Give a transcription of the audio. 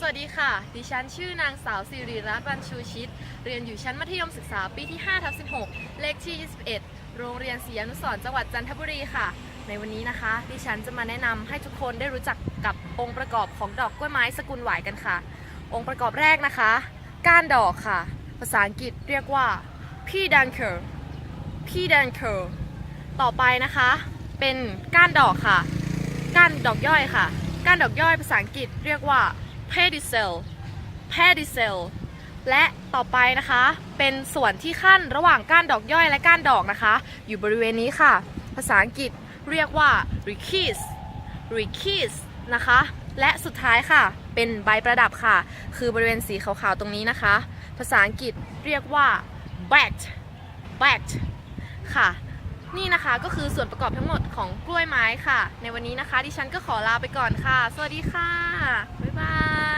สวัสดีค่ะ ดิฉันชื่อนางสาวสิริรัตน์บรรชูชิต เรียนอยู่ชั้นมัธยมศึกษาปีที่5ทับ16 เลขที่ 21 โรงเรียนศรีอนุสรจังหวัดจันทบุรีค่ะ ในวันนี้นะคะ ดิฉันจะมาแนะนำให้ทุกคนได้รู้จักกับองค์ประกอบของดอกกล้วยไม้สกุลหวายกันค่ะ องค์ประกอบแรกนะคะ ก้านดอกค่ะ ภาษาอังกฤษเรียกว่า p d a n k e r p d a n k e r ต่อไปนะคะ เป็นก้านดอกค่ะ ก้านดอกย่อยค่ะ ก้านดอกย่อยภาษาอังกฤษเรียกว่า pedicel pedicel และต่อไปนะคะ เป็นส่วนที่ขั้นระหว่างก้านดอกย่อยและก้านดอกนะคะ อยู่บริเวณนี้ค่ะ ภาษาอังกฤษเรียกว่า rachis rachis นะคะ และสุดท้ายค่ะ เป็นใบประดับค่ะ คือบริเวณสีขาวๆตรงนี้นะคะ ภาษาอังกฤษเรียกว่า backed backed ค่ะ นี่นะคะก็คือส่วนประกอบทั้งหมดของกล้วยไม้ค่ะ ในวันนี้นะคะ ดิฉันก็ขอลาไปก่อนค่ะ สวัสดีค่ะ บ๊ายบาย